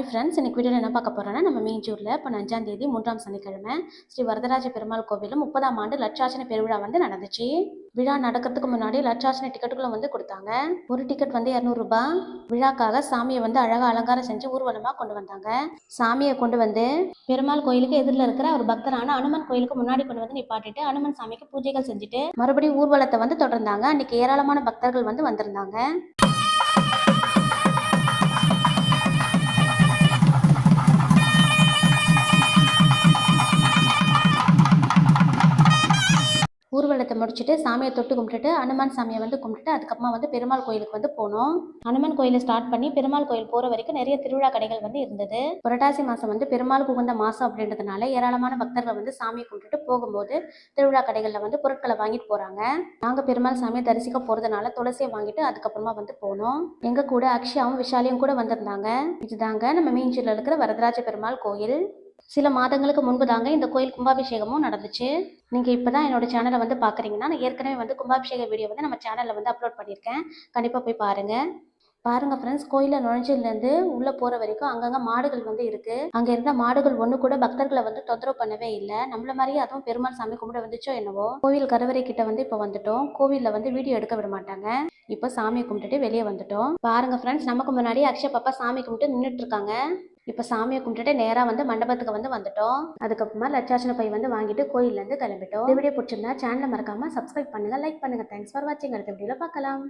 Hi friends இன்றைக்கி வீடியோவில் என்ன பார்க்க போகிறோன்னா நம்ம மீஞ்சூரில் இப்போ அஞ்சாம் தேதி மூன்றாம் சனிக்கிழமை ஸ்ரீ வரதராஜ பெருமாள் கோவிலில் முப்பதாம் ஆண்டு லட்சாசன பெருவிழா வந்து நடந்துச்சு. விழா நடக்கிறதுக்கு முன்னாடி லட்சாசன டிக்கெட்டுகளும் வந்து கொடுத்தாங்க. ஒரு டிக்கெட் வந்து இரநூறுபா விழாக்காக சாமியை வந்து அழகாக அலங்காரம் செஞ்சு ஊர்வலமாக கொண்டு வந்தாங்க. சாமியை கொண்டு வந்து பெருமாள் கோயிலுக்கு எதிரில் இருக்கிற ஒரு பக்தரான அனுமன் கோயிலுக்கு முன்னாடி கொண்டு வந்து நிப்பாட்டிட்டு அனுமன் சாமிக்கு பூஜைகள் செஞ்சுட்டு மறுபடியும் ஊர்வலத்தை வந்து தொடர்ந்தாங்க. அன்னைக்கு ஏராளமான பக்தர்கள் வந்து வந்திருந்தாங்க. ஊர்வலத்தை முடிச்சுட்டு சாமியை தொட்டு கும்பிட்டுட்டு அனுமான் சாமியை வந்து கும்பிட்டுட்டு அதுக்கப்புறமா வந்து பெருமாள் கோயிலுக்கு வந்து போனோம். அனுமன் கோயிலை ஸ்டார்ட் பண்ணி பெருமாள் கோயில் போகிற வரைக்கும் நிறைய திருவிழா கடைகள் வந்து இருந்தது. புரட்டாசி மாதம் வந்து பெருமாள் புகுந்த மாதம் அப்படின்றதுனால ஏராளமான பக்தர்கள் வந்து சாமியை கும்பிட்டுட்டு போகும்போது திருவிழா கடைகளில் வந்து பொருட்களை வாங்கிட்டு போகிறாங்க நாங்கள் பெருமாள் சாமியை தரிசிக்க போகிறதுனால துளசியை வாங்கிட்டு அதுக்கப்புறமா வந்து போனோம். எங்கள் கூட அக்ஷயாவும் விஷாலியும் கூட வந்திருந்தாங்க. இதுதாங்க நம்ம மீஞ்சூரில் இருக்கிற வரதராஜ பெருமாள் கோயில். சில மாதங்களுக்கு முன்பு தாங்க இந்த கோயில் கும்பாபிஷேகமும் நடந்துச்சு. நீங்கள் இப்போ தான் என்னோட சேனலை வந்து பார்க்குறீங்கன்னா நான் ஏற்கனவே வந்து கும்பாபிஷேக வீடியோ வந்து நம்ம சேனலில் வந்து அப்லோட் பண்ணியிருக்கேன். கண்டிப்பாக போய் பாருங்கள் பாருங்க ஃப்ரெண்ட்ஸ் கோயிலில் நுழைஞ்சதுலேருந்து உள்ளே போகிற வரைக்கும் அங்கங்கே மாடுகள் வந்து இருக்குது அங்கே இருந்த மாடுகள் ஒன்று கூட பக்தர்களை வந்து தொந்தரவு பண்ணவே இல்லை. நம்மள மாதிரியே அதுவும் பெருமாள் சாமி கும்பிட வந்துச்சோ என்னவோ. கோவில் கருவறை கிட்ட வந்து இப்போ வந்துட்டோம். கோவிலில் வந்து வீடியோ எடுக்க விட மாட்டாங்க. இப்போ சாமியை கும்பிட்டுட்டு வெளியே வந்துட்டோம். பாருங்க ஃப்ரெண்ட்ஸ் நமக்கு முன்னாடி அக்ஷய பாப்பா சாமி கும்பிட்டு நின்றுட்டு இருக்காங்க. இப்போ சாமியை கும்பிட்டுட்டு நேராக வந்து மண்டபத்துக்கு வந்து வந்துட்டோம். அதுக்கப்புறமா லட்சாசன பை வந்து வாங்கிட்டு கோயிலேருந்து கிளம்பிட்டோம். இந்த வீடியோ பிடிச்சிருந்தா சேனலை மறக்காமல் சப்ஸ்கிரைப் பண்ணுங்கள் லைக் பண்ணுங்கள் தேங்க்ஸ் ஃபார் வாட்சிங் அடுத்த வீடியோவில் பார்க்கலாம்.